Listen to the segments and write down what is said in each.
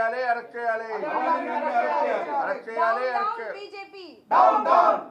Arrest చేయాలి arrest చేయాలి arrest చేయాలి అరెస్ట్ చేయాలి BJP down down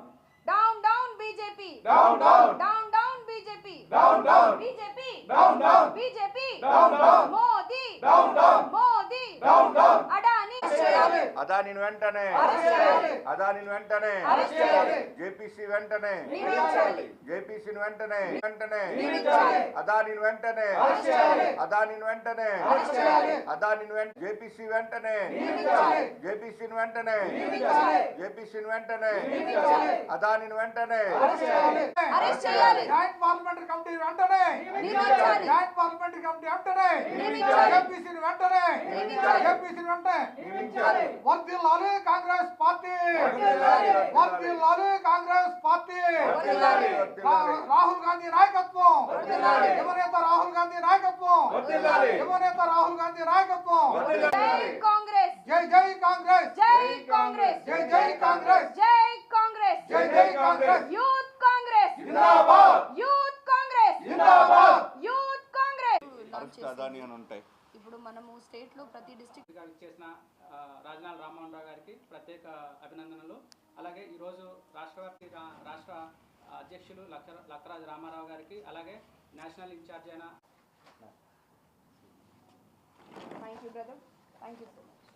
down down BJP down down down down BJP down down BJP down down BJP down down Modi down down Modi down down Adani చేయాలి అదానిని వెంటనే arrest చేయాలి అదానిని వెంటనే arrest చేయాలి JPC వెంటనే నియమించాలి జేపీసీని వెంటనే వెంటనే నియమించాలి అదానిని వెంటనే అరెస్ట్ చేయాలి అదానిని వెంటనే అరెస్ట్ చేయాలి అదానిని వెంట జేపీసీ వెంటనే నియమించాలి జేపీసీని వెంటనే నియమించాలి జేపీసీని వెంటనే నియమించాలి అదానిని వెంటనే అరెస్ట్ చేయాలి అరెస్ట్ చేయాలి జాయింట్ పార్లమెంటరీ కమిటీ వెంటనే నియమించాలి జాయింట్ పార్లమెంటరీ కమిటీ వెంటనే నియమించాలి. ఏపీసీని వెంటనే నియమించాలి. ఏపీసీని వెంటనే. నియమించాలి వర్ధిల్లాలి కాంగ్రెస్ పార్టీ. వర్ధిల్లాలి. వర్ధిల్లాలి కాంగ్రెస్ పార్టీ. వర్ధిల్లాలి. రా- రాహుల్ గాంధీ నాయకత్వం. వర్ధిల్లాలి. యువనేత రాహుల్ గాంధీ నాయకత్వం. వర్ధిల్లాలి. యువనేత రాహుల్ గాంధీ నాయకత్వం. జై కాంగ్రెస్. జై జై కాంగ్రెస్. జై కాంగ్రెస్. జై జై కాంగ్రెస్. జై కాంగ్రెస్. జై జై కాంగ్రెస్. యూత్ కాంగ్రెస్. జిందాబాద్. యూత్ కాంగ్రెస్ జిందాబాద్ యూత్ కాంగ్రెస్! అదాని అని ఉంటాయి. ఇప్పుడు మనము స్టేట్లో ప్రతి డిస్ట్రిక్ట్ గారికి చేసిన రాజనాల రామ్మోహన్ రావు గారికి ప్రత్యేక అభినందనలు. అలాగే ఈరోజు రాష్ట్రవ్యాప్తి రా- రాష్ట్ర అధ్యక్షులు లక్క లక్కరాజు రామారావు గారికి అలాగే నేషనల్ ఇన్ఛార్జ్ అయిన thank you brother thank you so much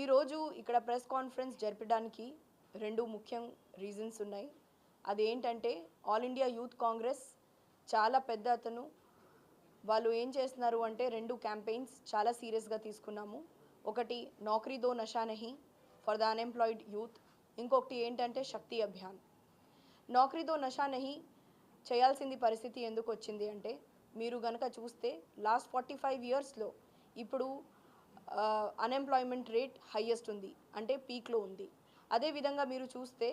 ఈరోజు ఇక్కడ ప్రెస్ కాన్ఫరెన్స్ జరపడానికి రెండు ముఖ్యం రీజన్స్ ఉన్నాయి. అదేంటంటే ఆల్ ఇండియా యూత్ కాంగ్రెస్ చాలా పెద్ద అతను. వాళ్ళు ఏం చేస్తున్నారు అంటే రెండు క్యాంపెయిన్స్ చాలా సీరియస్గా తీసుకున్నాము. ఒకటి నౌకరీ దో నషా ఫర్ ద అన్ఎంప్లాయిడ్ యూత్. ఇంకొకటి ఏంటంటే శక్తి అభియాన్. నౌకరీ దో నషా చేయాల్సింది పరిస్థితి ఎందుకు వచ్చింది అంటే మీరు గనక చూస్తే లాస్ట్ ఫార్టీ ఫైవ్ ఇయర్స్లో ఇప్పుడు అన్ఎంప్లాయ్మెంట్ రేట్ హయ్యెస్ట్ ఉంది అంటే పీక్లో ఉంది. అదేవిధంగా మీరు చూస్తే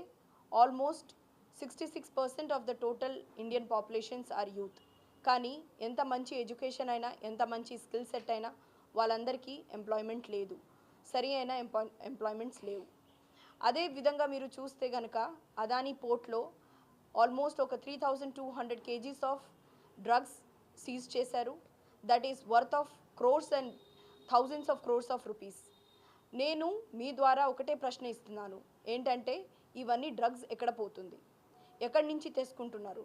almost sixty six percent of the total Indian populations are youth కానీ ఎంత మంచి ఎడ్యుకేషన్ అయినా ఎంత మంచి స్కిల్ సెట్ అయినా వాళ్ళందరికీ ఎంప్లాయ్మెంట్ లేదు. సరి అయిన ఎంప్లాయ్ ఎంప్లాయ్మెంట్స్ లేవు. అదే విధంగా మీరు చూస్తే కనుక అదానీ పోర్ట్లో ఆల్మోస్ట్ ఒక three thousand two hundred kgs of drugs seize చేశారు. That is worth of crores and thousands of crores of rupees. నేను మీ ద్వారా ఒకటే ప్రశ్న ఇస్తున్నాను. ఏంటంటే ఇవన్నీ డ్రగ్స్ ఎక్కడ పోతుంది? ఎక్కడి నుంచి తెచ్చుకుంటున్నారు?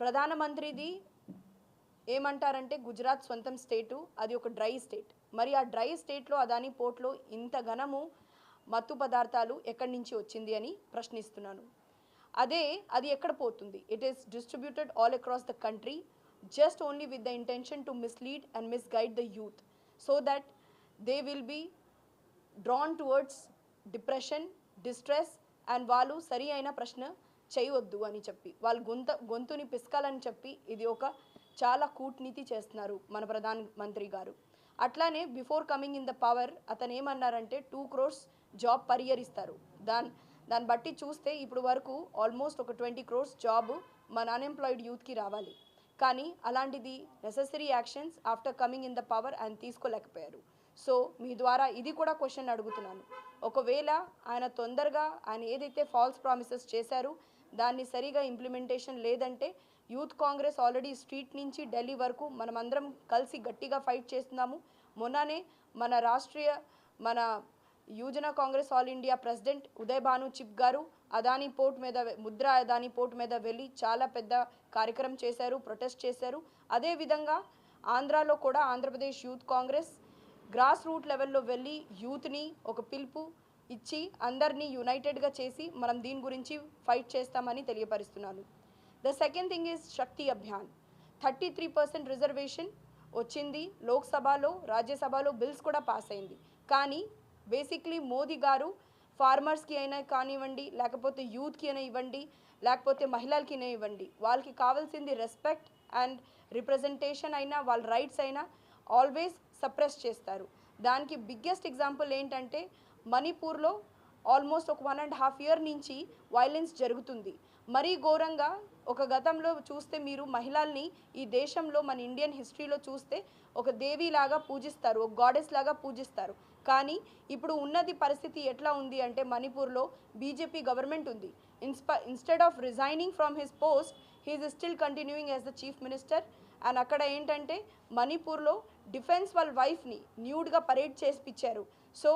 ప్రధానమంత్రిది ఏమంటారంటే గుజరాత్ సొంతం స్టేటు అది ఒక డ్రై స్టేట్. మరి ఆ డ్రై స్టేట్లో అదాని పోర్ట్లో ఇంత ఘనము మత్తు పదార్థాలు ఎక్కడి నుంచి వచ్చింది అని ప్రశ్నిస్తున్నాను. అదే అది ఎక్కడ పోతుంది? It is distributed all across the country just only with the intention to mislead and misguide the youth so that they will be drawn towards depression distress and వాళ్ళు సరి అయిన ప్రశ్న చేయవద్దు అని చెప్పి వాళ్ళు గొంత గొంతుని పిసకాలని చెప్పి ఇది ఒక చాలా కూట్నీతి చేస్తున్నారు మన ప్రధాన మంత్రి గారు. అట్లానే before coming in the power అతను ఏమన్నారంటే టూ క్రోర్స్ జాబ్ పరిహరిస్తారు. దాని దాన్ని బట్టి చూస్తే ఇప్పుడు వరకు ఆల్మోస్ట్ ఒక ట్వంటీ క్రోర్స్ జాబ్ మన అన్ఎంప్లాయిడ్ యూత్కి రావాలి. కానీ అలాంటిది necessary actions after coming in the power ఆయన తీసుకోలేకపోయారు. సో మీ ద్వారా ఇది కూడా క్వశ్చన్ అడుగుతున్నాను. ఒకవేళ ఆయన తొందరగా ఆయన ఏదైతే ఫాల్స్ ప్రామిసెస్ చేశారో దాన్ని సరిగా ఇంప్లిమెంటేషన్ లేదంటే యూత్ కాంగ్రెస్ ఆల్రెడీ స్ట్రీట్ నుంచి ఢిల్లీ వరకు మనమందరం కలిసి గట్టిగా ఫైట్ చేస్తున్నాము. మొన్ననే మన రాష్ట్రీయ మన యువజన Congress all India president Uday Bhanu Chib గారు అదానీ పోర్ట్ మీద ముద్ర అదానీ పోర్ట్ మీద వెళ్ళి చాలా పెద్ద కార్యక్రమం చేశారు ప్రొటెస్ట్ చేశారు. అదేవిధంగా ఆంధ్రాలో కూడా Andhra Pradesh youth Congress grass root లెవెల్లో వెళ్ళి యూత్ని ఒక పిలుపు ఇచ్చి అందరినీ యునైటెడ్గా చేసి మనం దీని గురించి ఫైట్ చేస్తామని తెలియపరుస్తున్నాను the second thing is Shakti Abhiyan. Thirty three percent reservation వచ్చింది. లోక్సభలో రాజ్యసభలో బిల్స్ కూడా పాస్ అయింది. కానీ బేసిక్లీ మోదీ గారు ఫార్మర్స్కి అయినా కానివ్వండి లేకపోతే యూత్కి అయినా ఇవ్వండి లేకపోతే మహిళలకి అయినా ఇవ్వండి వాళ్ళకి కావాల్సింది రెస్పెక్ట్ అండ్ రిప్రజెంటేషన్ అయినా వాళ్ళ రైట్స్ అయినా ఆల్వేస్ సప్రెస్ చేస్తారు. దానికి బిగ్గెస్ట్ ఎగ్జాంపుల్ ఏంటంటే మణిపూర్లో ఆల్మోస్ట్ ఒక వన్ అండ్ హాఫ్ ఇయర్ నుంచి వైలెన్స్ జరుగుతుంది. మరీ ఘోరంగా ఒక గతంలో చూస్తే మీరు మహిళల్ని ఈ దేశంలో మన ఇండియన్ హిస్టరీలో చూస్తే ఒక దేవిలాగా పూజిస్తారు ఒక గాడెస్ లాగా పూజిస్తారు. కానీ ఇప్పుడు ఉన్నది పరిస్థితి ఎట్లా ఉంది అంటే మణిపూర్లో బీజేపీ గవర్నమెంట్ ఉంది. ఇన్స్ప instead of resigning from his post he is still continuing as the chief minister and అక్కడ ఏంటంటే మణిపూర్లో డిఫెన్స్ వాళ్ళ వైఫ్ని న్యూడ్గా పరేడ్ చేసిపించారు సో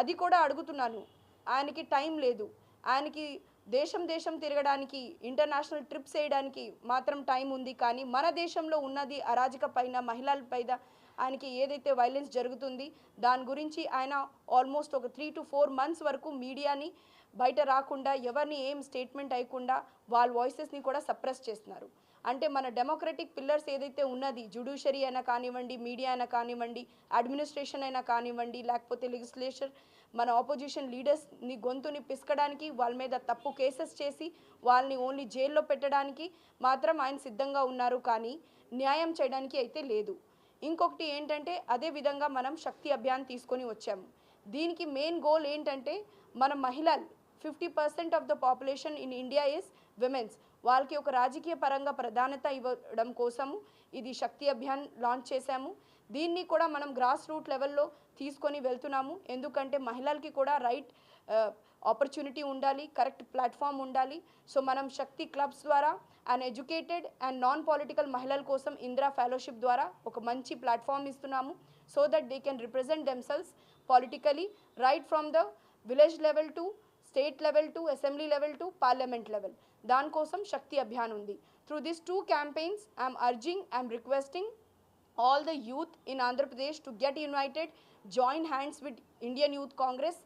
అది కూడా అడుగుతున్నాను. ఆయనకి టైం లేదు. ఆయనకి దేశం దేశం తిరగడానికి ఇంటర్నేషనల్ ట్రిప్స్ వేయడానికి మాత్రం టైం ఉంది. కానీ మన దేశంలో ఉన్నది అరాజక పైన మహిళల పైన ఆయనకి ఏదైతే వైలెన్స్ జరుగుతుంది దాని గురించి ఆయన ఆల్మోస్ట్ ఒక త్రీ టు ఫోర్ మంత్స్ వరకు మీడియాని బయట రాకుండా ఎవరిని ఏం స్టేట్మెంట్ అయ్యకుండా వాళ్ళ వాయిసెస్ని కూడా సప్రెస్ చేస్తున్నారు. అంటే మన డెమోక్రటిక్ పిల్లర్స్ ఏదైతే ఉన్నది జుడిషియరీ అయినా కానివ్వండి మీడియా అయినా కానివ్వండి అడ్మినిస్ట్రేషన్ అయినా కానివ్వండి లేకపోతే లెజిస్లేషన్ మన ఆపోజిషన్ లీడర్స్ని గొంతుని పిసకడానికి వాళ్ళ మీద తప్పు కేసెస్ చేసి వాళ్ళని ఓన్లీ జైల్లో పెట్టడానికి మాత్రం ఆయన సిద్ధంగా ఉన్నారు. కానీ న్యాయం చేయడానికి అయితే లేదు. ఇంకొకటి ఏంటంటే అదే విధంగా మనం శక్తి అభియాన్ తీసుకొని వచ్చాము. దీనికి మెయిన్ గోల్ ఏంటంటే మన మహిళలు fifty percent of the population in India is womens వాళ్ళకి ఒక రాజకీయ పరంగా ప్రాధాన్యత ఇవ్వడం కోసము ఇది శక్తి అభియాన్ లాంచ్ చేశాము. దీన్ని కూడా మనం గ్రాస్ రూట్ లెవెల్లో తీసుకొని వెళ్తున్నాము. ఎందుకంటే మహిళలకి కూడా రైట్ uh, ఆపర్చునిటీ ఉండాలి కరెక్ట్ ప్లాట్ఫామ్ ఉండాలి సో మనం శక్తి క్లబ్స్ ద్వారా and educated and non political మహిళల కోసం ఇందిరా ఫెలోషిప్ ద్వారా ఒక మంచి ప్లాట్ఫామ్ ఇస్తున్నాము so that they can represent themselves politically right from the village level to state level to assembly level to parliament level దానికోసం శక్తి అభియాన్ ఉంది through this two campaigns I'm urging I'm requesting all the youth in Andhra Pradesh to get united, join hands with Indian Youth Congress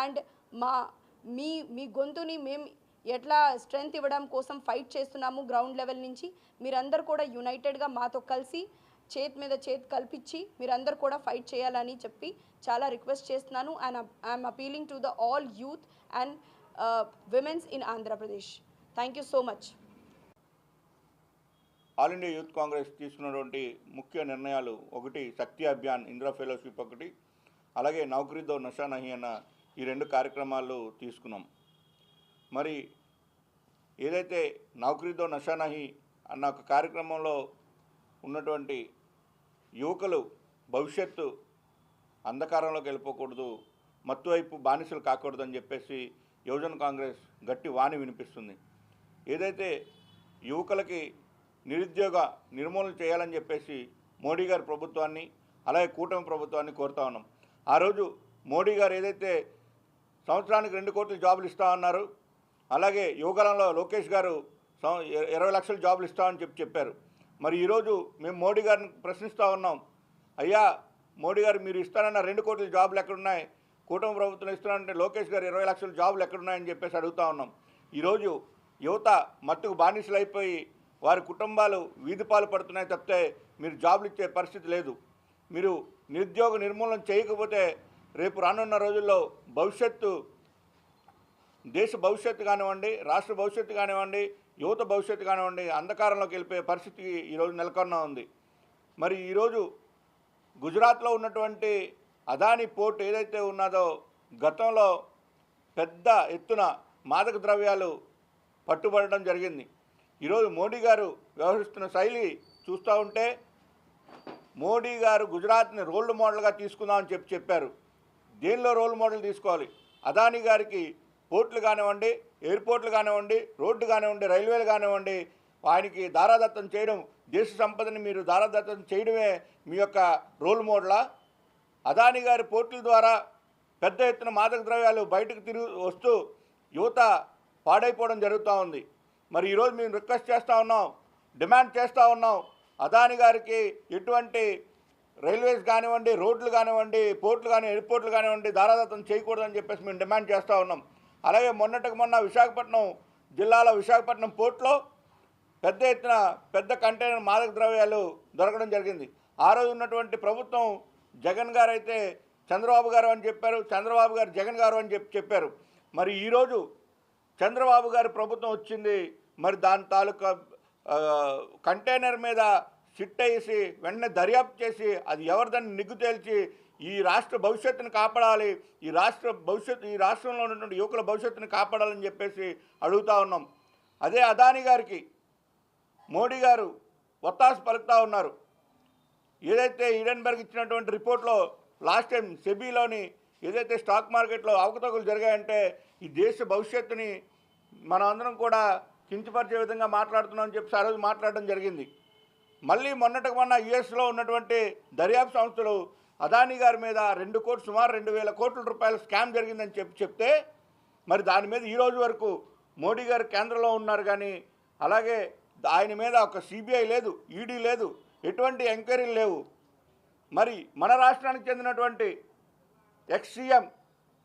and మా మీ మీ గొంతుని మేము ఎట్లా strength ఇవ్వడం కోసం fight చేస్తున్నాము గ్రౌండ్ లెవెల్ నుంచి మీరందరూ కూడా యునైటెడ్గా మాతో కలిసి చేతి మీద చేతి కల్పించి మీరందరూ కూడా ఫైట్ చేయాలని చెప్పి చాలా రిక్వెస్ట్ చేస్తున్నాను. And I'm appealing to the all youth and womens in Andhra Pradesh thank you so much all India youth Congress తీసుకున్నటువంటి ముఖ్య నిర్ణయాలు ఒకటి శక్తి అభియాన్ ఇందిరా ఫెలోషిప్ ఒకటి అలాగే నౌకరీదో నషా నహి అన్న ఈ రెండు కార్యక్రమాలు తీసుకున్నాం. మరి ఏదైతే నౌకరీతో నషా నహి అన్న ఒక కార్యక్రమంలో ఉన్నటువంటి యువకులు భవిష్యత్తు అంధకారంలోకి వెళ్ళిపోకూడదు మత్తు వైపు బానిసలు కాకూడదు అని చెప్పేసి యువజన కాంగ్రెస్ గట్టి వాణి వినిపిస్తుంది. ఏదైతే యువకులకి నిరుద్యోగ నిర్మూలన చేయాలని చెప్పేసి మోడీ గారి ప్రభుత్వాన్ని అలాగే కూటమి ప్రభుత్వాన్ని కోరుతా ఉన్నాం. ఆ రోజు మోడీ గారు ఏదైతే సంవత్సరానికి రెండు కోట్ల జాబులు ఇస్తా అన్నారు. అలాగే యువకాలంలో లోకేష్ గారు సం- ఇరవై లక్షల జాబులు ఇస్తామని చెప్పి చెప్పారు. మరి ఈరోజు మేము మోడీ గారిని ప్రశ్నిస్తూ ఉన్నాం. అయ్యా మోడీ గారు మీరు ఇస్తానన్న రెండు కోట్ల జాబులు ఎక్కడున్నాయి? కూటమి ప్రభుత్వం ఇస్తున్నారంటే లోకేష్ గారు ఇరవై లక్షల జాబులు ఎక్కడున్నాయని చెప్పేసి అడుగుతూ ఉన్నాం. ఈరోజు యువత మట్టుకు బానిసలు అయిపోయి వారి కుటుంబాలు వీధి పాలు పడుతున్నాయి తప్పితే మీరు జాబులు ఇచ్చే పరిస్థితి లేదు. మీరు నిరుద్యోగ నిర్మూలన చేయకపోతే రేపు రానున్న రోజుల్లో భవిష్యత్తు దేశ భవిష్యత్తు కానివ్వండి రాష్ట్ర భవిష్యత్తు కానివ్వండి యువత భవిష్యత్తు కానివ్వండి అంధకారంలోకి వెళ్ళిపోయే పరిస్థితి ఈరోజు నెలకొన్న ఉంది. మరి ఈరోజు గుజరాత్లో ఉన్నటువంటి అదాని పోర్ట్ ఏదైతే ఉన్నదో గతంలో పెద్ద ఎత్తున మాదక ద్రవ్యాలు పట్టుబడడం జరిగింది. ఈరోజు మోడీ గారు వ్యవహరిస్తున్న శైలి చూస్తూ ఉంటే మోడీ గారు గుజరాత్ని రోల్ మోడల్గా తీసుకుందామని చెప్పి చెప్పారు. దేనిలో రోల్ మోడల్ తీసుకోవాలి. అదాని గారికి పోర్ట్లు కానివ్వండి ఎయిర్పోర్ట్లు కానివ్వండి రోడ్డు కానివ్వండి రైల్వేలు కానివ్వండి ఆయనకి దారాదత్తం చేయడం దేశ సంపదని మీరు దారాదత్తం చేయడమే మీ యొక్క రోల్ మోడలా? అదాని గారి పోర్టుల ద్వారా పెద్ద ఎత్తున మాదక ద్రవ్యాలు బయటకు తిరుగు వస్తూ యువత పాడైపోవడం జరుగుతూ ఉంది. మరి ఈరోజు మేము రిక్వెస్ట్ చేస్తూ ఉన్నాం డిమాండ్ చేస్తూ ఉన్నాం. అదాని గారికి ఎటువంటి రైల్వేస్ కానివ్వండి రోడ్లు కానివ్వండి పోర్ట్లు కానీ ఎయిర్పోర్ట్లు కానివ్వండి దారాదత్తం చేయకూడదని చెప్పేసి మేము డిమాండ్ చేస్తూ ఉన్నాం. అలాగే మొన్నటికి మొన్న విశాఖపట్నం జిల్లాలో విశాఖపట్నం పోర్ట్లో పెద్ద ఎత్తున పెద్ద కంటైనర్ మాదక ద్రవ్యాలు దొరకడం జరిగింది. ఆ రోజు ఉన్నటువంటి ప్రభుత్వం జగన్ గారు అయితే చంద్రబాబు గారు అని చెప్పారు చంద్రబాబు గారు జగన్ గారు అని చెప్పి చెప్పారు. మరి ఈరోజు చంద్రబాబు గారి ప్రభుత్వం వచ్చింది మరి దాని తాలూకా కంటైనర్ మీద సిట్ వేసి వెంటనే దర్యాప్తు చేసి అది ఎవరిదని నిగ్గు తేల్చి ఈ రాష్ట్ర భవిష్యత్తును కాపాడాలి ఈ రాష్ట్ర భవిష్యత్తు ఈ రాష్ట్రంలో ఉన్నటువంటి యువకుల భవిష్యత్తును కాపాడాలని చెప్పేసి అడుగుతా ఉన్నాం. అదే అదాని గారికి మోడీ గారు ఒత్తాసు పలుకుతూ ఉన్నారు. ఏదైతే ఈడెన్బర్గ్ ఇచ్చినటువంటి రిపోర్ట్లో లాస్ట్ టైం సెబీలోని ఏదైతే స్టాక్ మార్కెట్లో అవకతవకలు జరిగాయంటే ఈ దేశ భవిష్యత్తుని మనం అందరం కూడా కించపరిచే విధంగా మాట్లాడుతున్నామని చెప్పి ఆ రోజు మాట్లాడడం జరిగింది. మళ్ళీ మొన్నటికి మొన్న యుఎస్లో ఉన్నటువంటి దర్యాప్తు సంస్థలు అదానీ గారి మీద రెండు కోట్లు సుమారు రెండు వేల కోట్ల రూపాయల స్కామ్ జరిగిందని చెప్పి చెప్తే మరి దాని మీద ఈరోజు వరకు మోడీ గారు కేంద్రంలో ఉన్నారు కానీ అలాగే ఆయన మీద ఒక సిబిఐ లేదు ఈడీ లేదు ఎటువంటి ఎంక్వైరీలు లేవు. మరి మన రాష్ట్రానికి చెందినటువంటి ఎక్స్సీఎం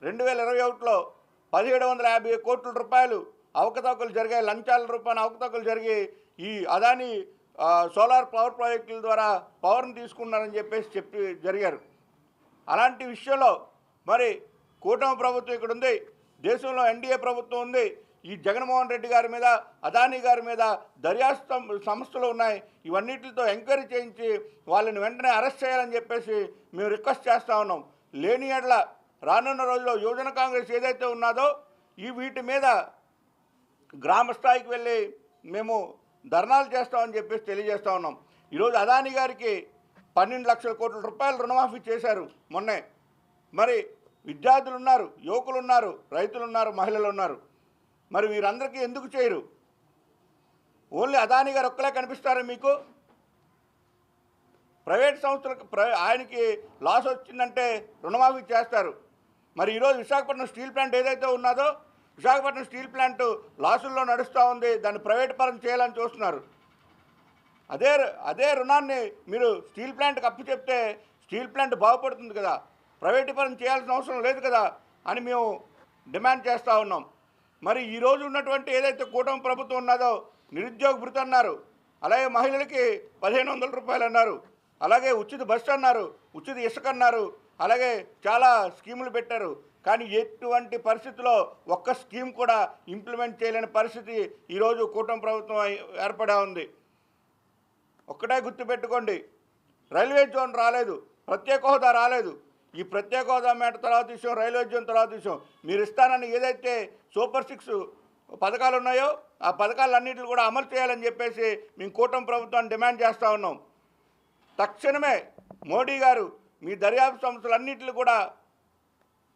రెండు వేల ఇరవై ఒకటిలో పదిహేడు వందల యాభై కోట్ల రూపాయలు అవకతవకలు జరిగాయి లంచాల రూపాయన అవకతవకలు జరిగి ఈ అదాని సోలార్ పవర్ ప్రాజెక్టుల ద్వారా పవర్ని తీసుకున్నారని చెప్పేసి చెప్పి జరిగారు. అలాంటి విషయంలో మరి కూటమి ప్రభుత్వం ఇక్కడ ఉంది దేశంలో ఎన్డీఏ ప్రభుత్వం ఉంది ఈ జగన్మోహన్ రెడ్డి గారి మీద అదానీ గారి మీద దర్యాప్తు సంస్థలు ఉన్నాయి ఇవన్నిటితో ఎంక్వైరీ చేయించి వాళ్ళని వెంటనే అరెస్ట్ చేయాలని చెప్పేసి మేము రిక్వెస్ట్ చేస్తూ ఉన్నాం. లేని ఎడ్ల రానున్న రోజుల్లో యువజన కాంగ్రెస్ ఏదైతే ఉన్నదో ఈ వీటి మీద గ్రామ స్థాయికి వెళ్ళి మేము ధర్నాలు చేస్తామని చెప్పేసి తెలియజేస్తా ఉన్నాం. ఈరోజు అదాని గారికి పన్నెండు లక్షల కోట్ల రూపాయలు రుణమాఫీ చేశారు మొన్నే. మరి విద్యార్థులు ఉన్నారు యువకులు ఉన్నారు రైతులు ఉన్నారు మహిళలు ఉన్నారు. మరి వీరందరికీ ఎందుకు చేయరు? ఓన్లీ అదాని గారు ఒక్కలే కనిపిస్తారా మీకు? ప్రైవేట్ సంస్థలకు ప్ర ఆయనకి లాస్ వచ్చిందంటే రుణమాఫీ చేస్తారు. మరి ఈరోజు విశాఖపట్నం స్టీల్ ప్లాంట్ ఏదైతే ఉన్నదో విశాఖపట్నం స్టీల్ ప్లాంట్ లాసుల్లో నడుస్తూ ఉంది దాన్ని ప్రైవేట్ పరం చేయాలని చూస్తున్నారు. అదే అదే రుణాన్ని మీరు స్టీల్ ప్లాంట్కి అప్పు చెప్తే స్టీల్ ప్లాంట్ బాగుపడుతుంది కదా ప్రైవేటీకరణ చేయాల్సిన అవసరం లేదు కదా అని మేము డిమాండ్ చేస్తూ ఉన్నాం. మరి ఈరోజు ఉన్నటువంటి ఏదైతే కూటమి ప్రభుత్వం ఉన్నదో నిరుద్యోగ భృతి అన్నారు అలాగే మహిళలకి పదిహేను వందల రూపాయలు అన్నారు అలాగే ఉచిత బస్సు అన్నారు ఉచిత ఇసుక అన్నారు అలాగే చాలా స్కీములు పెట్టారు. కానీ ఎటువంటి పరిస్థితిలో ఒక్క స్కీమ్ కూడా ఇంప్లిమెంట్ చేయలేని పరిస్థితి ఈరోజు కూటమి ప్రభుత్వం ఏర్పడా ఉంది. ఒక్కటే గుర్తుపెట్టుకోండి రైల్వే జోన్ రాలేదు ప్రత్యేక హోదా రాలేదు. ఈ ప్రత్యేక హోదా మేట తర్వాత విషయం రైల్వే జోన్ తర్వాత విషయం. మీరు ఇస్తానని ఏదైతే సూపర్ సిక్స్ పథకాలు ఉన్నాయో ఆ పథకాలన్నింటిని కూడా అమలు చేయాలని చెప్పేసి మేము కూటమి ప్రభుత్వాన్ని డిమాండ్ చేస్తూ ఉన్నాం. తక్షణమే మోడీ గారు మీ దర్యాప్తు సంస్థలన్నింటిని కూడా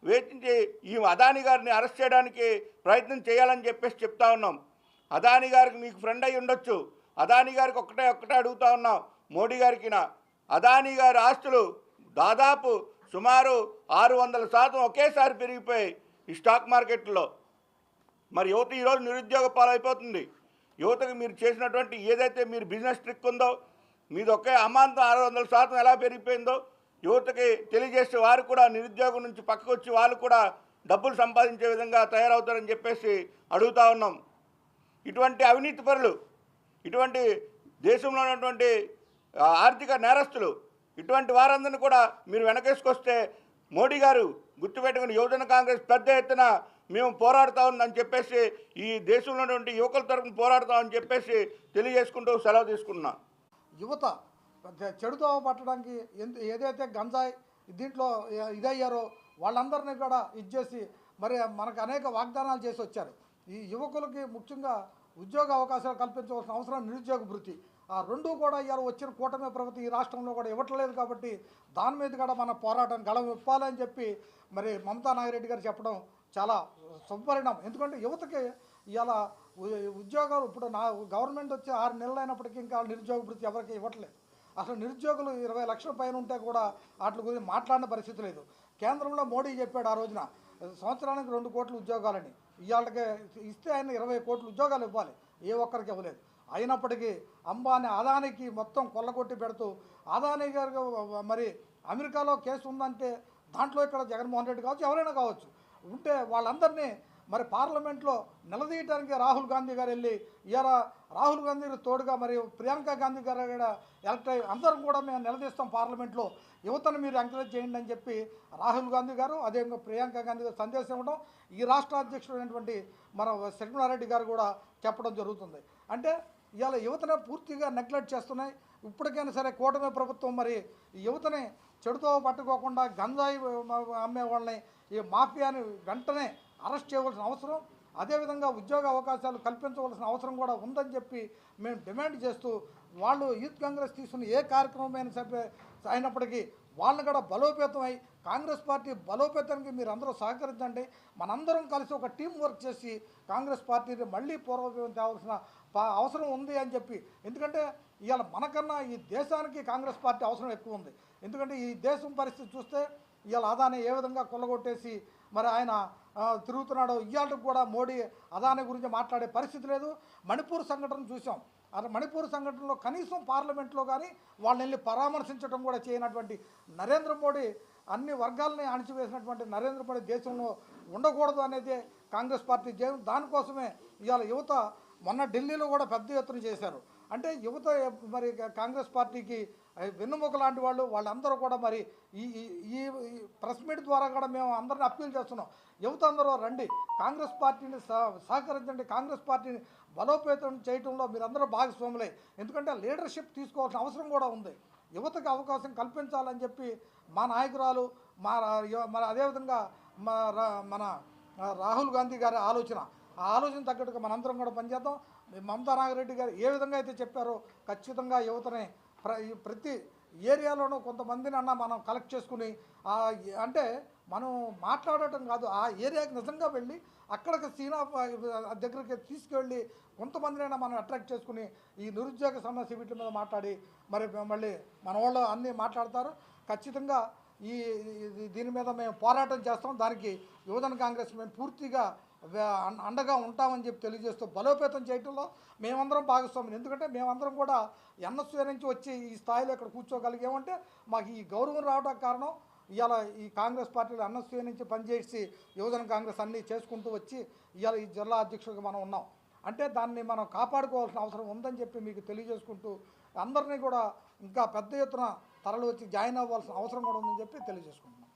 వేచించి ఈ అదాని గారిని అరెస్ట్ చేయడానికి ప్రయత్నం చేయాలని చెప్పేసి చెప్తా ఉన్నాం. అదాని గారికి మీకు ఫ్రెండ్ అయి ఉండొచ్చు. అదాని గారికి ఒక్కటే ఒక్కటే అడుగుతా ఉన్నాం. మోడీ గారికి అదాని గారి ఆస్తులు దాదాపు సుమారు ఆరు వందల శాతం ఒకేసారి పెరిగిపోయాయి ఈ స్టాక్ మార్కెట్లో. మరి యువత ఈరోజు నిరుద్యోగ పాలైపోతుంది. యువతకు మీరు చేసినటువంటి ఏదైతే మీరు బిజినెస్ ట్రిక్ ఉందో మీది ఒకే అమాంతం ఆరు వందల శాతం ఎలా పెరిగిపోయిందో యువతకి తెలియజేసే వారు కూడా నిరుద్యోగం నుంచి పక్కకు వచ్చి వాళ్ళు కూడా డబ్బులు సంపాదించే విధంగా తయారవుతారని చెప్పేసి అడుగుతా ఉన్నాం. ఇటువంటి అవినీతి పరులు ఇటువంటి దేశంలో ఉన్నటువంటి ఆర్థిక నేరస్తులు ఇటువంటి వారందరినీ కూడా మీరు వెనకేసుకొస్తే మోడీ గారు గుర్తుపెట్టుకుని యువజన కాంగ్రెస్ పెద్ద ఎత్తున మేము పోరాడుతా ఉందని చెప్పేసి ఈ దేశంలో ఉన్నటువంటి యువకుల తరఫున పోరాడుతామని చెప్పేసి తెలియజేసుకుంటూ సెలవు తీసుకున్నాం యువత చెడుతో పట్టడానికి ఎందు ఏదైతే గంజాయి దీంట్లో ఇదయ్యారో వాళ్ళందరినీ కూడా ఇచ్చేసి మరి మనకు అనేక వాగ్దానాలు చేసి వచ్చారు. ఈ యువకులకి ముఖ్యంగా ఉద్యోగ అవకాశాలు కల్పించవలసిన అవసరం నిరుద్యోగ వృత్తి. ఆ రెండు కూడా ఇవాళ వచ్చిన కూటమి ప్రభుత్వం ఈ రాష్ట్రంలో కూడా ఇవ్వట్లేదు కాబట్టి దాని మీద కూడా మన పోరాటం గళం విప్పాలని చెప్పి మరి మమతా నాగిరెడ్డి గారు చెప్పడం చాలా సుపరిణామం. ఎందుకంటే యువతకి ఇవాళ ఉ- ఉద్యోగాలు ఇప్పుడు నా గవర్నమెంట్ వచ్చి ఆరు నెలలు అయినప్పటికీ ఇంకా నిరుద్యోగ వృత్తి ఎవరికి ఇవ్వట్లేదు. అసలు నిరుద్యోగులు ఇరవై లక్షల పైన ఉంటే కూడా వాటి గురించి మాట్లాడిన పరిస్థితి లేదు. కేంద్రంలో మోడీ చెప్పాడు ఆ రోజున సంవత్సరానికి రెండు కోట్ల ఉద్యోగాలని. ఇవాళకి ఇస్తే ఆయన ఇరవై కోట్ల ఉద్యోగాలు ఇవ్వాలి. ఏ ఒక్కరికి ఇవ్వలేదు. అయినప్పటికీ అంబానీ అదానికి మొత్తం కొల్లగొట్టి పెడుతూ అదానీ గారు మరి అమెరికాలో కేసు ఉందంటే దాంట్లో ఇక్కడ జగన్మోహన్ రెడ్డి కావచ్చు ఎవరైనా కావచ్చు. ఉంటే వాళ్ళందరినీ మరి పార్లమెంట్లో నిలదీయడానికి రాహుల్ గాంధీ గారు వెళ్ళి ఇవాళ రాహుల్ గాంధీ తోడుగా మరియు ప్రియాంక గాంధీ గారు కూడా ఎలక్ట్ అందరం కూడా మేము నిలదీస్తాం పార్లమెంట్లో. యువతను మీరు ఎంకరేజ్ చేయండి అని చెప్పి రాహుల్ గాంధీ గారు అదేవిధంగా ప్రియాంక గాంధీ గారు సందేశం ఇవ్వడం ఈ రాష్ట్ర అధ్యక్షుడైనటువంటి మన శర్మిలారెడ్డి గారు కూడా చెప్పడం జరుగుతుంది. అంటే ఇవాళ యువతనే పూర్తిగా నెగ్లెక్ట్ చేస్తున్నాయి. ఇప్పటికైనా సరే కూటమి ప్రభుత్వం మరి ఈ యువతని చెడుతో పట్టుకోకుండా గంజాయి అమ్మే వాళ్ళని ఈ మాఫియాని వెంటనే అరెస్ట్ చేయవలసిన అవసరం అదేవిధంగా ఉద్యోగ అవకాశాలు కల్పించవలసిన అవసరం కూడా ఉందని చెప్పి మేము డిమాండ్ చేస్తూ వాళ్ళు యూత్ కాంగ్రెస్ తీసుకున్న ఏ కార్యక్రమమైన చెప్పే అయినప్పటికీ వాళ్ళని కూడా బలోపేతమై కాంగ్రెస్ పార్టీ బలోపేతానికి మీరు అందరూ సహకరించండి. మనందరం కలిసి ఒక టీం వర్క్ చేసి కాంగ్రెస్ పార్టీని మళ్ళీ పూర్వపేతం తేవాల్సిన అవసరం ఉంది అని చెప్పి. ఎందుకంటే ఇవాళ మనకన్నా ఈ దేశానికి కాంగ్రెస్ పార్టీ అవసరం ఎక్కువ ఉంది. ఎందుకంటే ఈ దేశం పరిస్థితి చూస్తే ఇవాళ అదాని ఏ విధంగా కొల్లగొట్టేసి మరి ఆయన తిరుగుతున్నాడు. ఇవాళ కూడా మోడీ అదాని గురించి మాట్లాడే పరిస్థితి లేదు. మణిపూర్ సంఘటన చూసాం అలా మణిపూర్ సంఘటనలో కనీసం పార్లమెంట్లో కానీ వాళ్ళని వెళ్ళి పరామర్శించడం కూడా చేయనటువంటి నరేంద్ర మోడీ అన్ని వర్గాలని అణిచివేసినటువంటి నరేంద్ర మోడీ దేశంలో ఉండకూడదు అనేది కాంగ్రెస్ పార్టీ జయం. దానికోసమే ఇవాళ యువత మొన్న ఢిల్లీలో కూడా పెద్ద ఎత్తున చేశారు. అంటే యువత మరి కాంగ్రెస్ పార్టీకి వెన్నుముక లాంటి వాళ్ళు వాళ్ళందరూ కూడా మరి ఈ ఈ- ప్రెస్ మీట్ ద్వారా కూడా మేము అందరిని అప్పీల్ చేస్తున్నాం. యువత అందరూ రండి. కాంగ్రెస్ పార్టీని సహ- సహకరించండి. కాంగ్రెస్ పార్టీని బలోపేతం చేయటంలో మీరందరూ భాగస్వాములే. ఎందుకంటే లీడర్షిప్ తీసుకోవాల్సిన అవసరం కూడా ఉంది. యువతకు అవకాశం కల్పించాలని చెప్పి మా నాయకురాలు మా మరి అదేవిధంగా మా మన రాహుల్ గాంధీ గారి ఆలోచన. ఆ ఆలోచన తగ్గట్టుగా మనందరం కూడా పనిచేద్దాం. మమతా నాగరెడ్డి గారు ఏ విధంగా అయితే చెప్పారో ఖచ్చితంగా యువతని ప్ర ఈ ప్రతి ఏరియాలోనూ కొంతమందిని అన్న మనం కలెక్ట్ చేసుకుని అంటే మనం మాట్లాడటం కాదు ఆ ఏరియాకి నిజంగా వెళ్ళి అక్కడికి సీనా దగ్గరికి తీసుకెళ్ళి కొంతమందినైనా మనం అట్రాక్ట్ చేసుకుని ఈ నిరుద్యోగ సమస్య వీటి మీద మాట్లాడి మరి మళ్ళీ మన వాళ్ళు అన్నీ మాట్లాడతారు. ఖచ్చితంగా ఈ దీని మీద మేము పోరాటం చేస్తాం. దానికి యువజన కాంగ్రెస్ మేము పూర్తిగా అండగా ఉంటామని చెప్పి తెలియజేస్తూ బలోపేతం చేయటంలో మేమందరం భాగస్వామ్యం ఎందుకంటే మేమందరం కూడా ఎన్ఎస్ఏ నుంచి వచ్చి ఈ స్థాయిలో ఇక్కడ కూర్చోగలిగామంటే మాకు ఈ గౌరవం రావడానికి కారణం ఇవాళ ఈ కాంగ్రెస్ పార్టీలో ఎన్ఎస్ఏ నుంచి పనిచేసి యువజన కాంగ్రెస్ అన్నీ చేసుకుంటూ వచ్చి ఇవాళ ఈ జిల్లా అధ్యక్షుడిగా మనం ఉన్నాం. అంటే దాన్ని మనం కాపాడుకోవాల్సిన అవసరం ఉందని చెప్పి మీకు తెలియజేసుకుంటూ అందరినీ కూడా ఇంకా పెద్ద ఎత్తున తరలి వచ్చి జాయిన్ అవ్వాల్సిన అవసరం కూడా ఉందని చెప్పి తెలియజేసుకుంటున్నాను